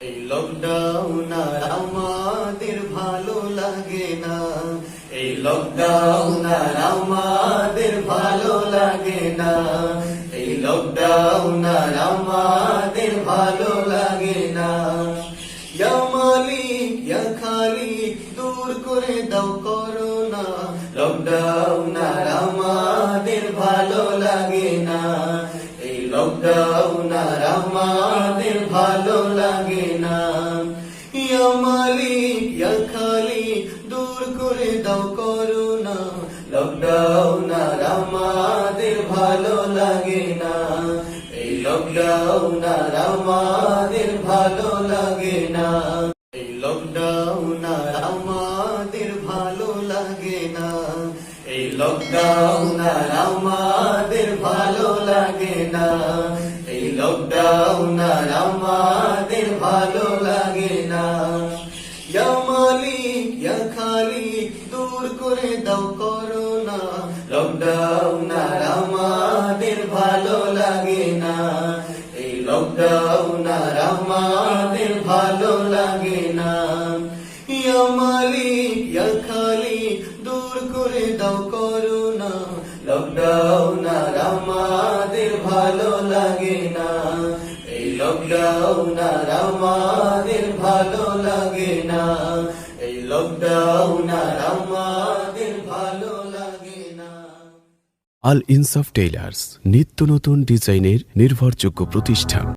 এই লকডাউন আর আমাদের ভালো লাগে না। এই লকডাউন আর আমাদের ভালো লাগে না। এই লকডাউন আর আমাদের ভালো লাগে না। ইয়া মালিক দূর করে দাও করোনা। লকডাউন আর আমাদের ভালো আমাদের ভালো লাগে না। দূর করে দাও আমাদের ভালো লাগে না। এই লকডাউন আর আমাদের ভালো লাগে না। এই লকডাউন আমাদের ভালো লাগে না। এই লকডাউন আমাদের ভালো লাগে না। এই লকডাউন আর আমাদের ভালো লাগে না। ইয়া ইয়া খালিক, দূর করে দাও করোনা। লকডাউন আর আমাদের ভালো লাগে না। এই লকডাউন আর আমাদের ভালো লাগে না। ইয়া মালিক, ইয়া খালিক, দূর করে দাও করোনা। লকডাউন আর আমাদের ভালো লাগে না। এই লকডাউন আর আমাদের ভালো লাগে না। এই লকডাউন আর আমাদের ভালো লাগে না। আল ইনসাফ টেইলার্স, নিত্য নতুন ডিজাইনের নির্ভরযোগ্য প্রতিষ্ঠান।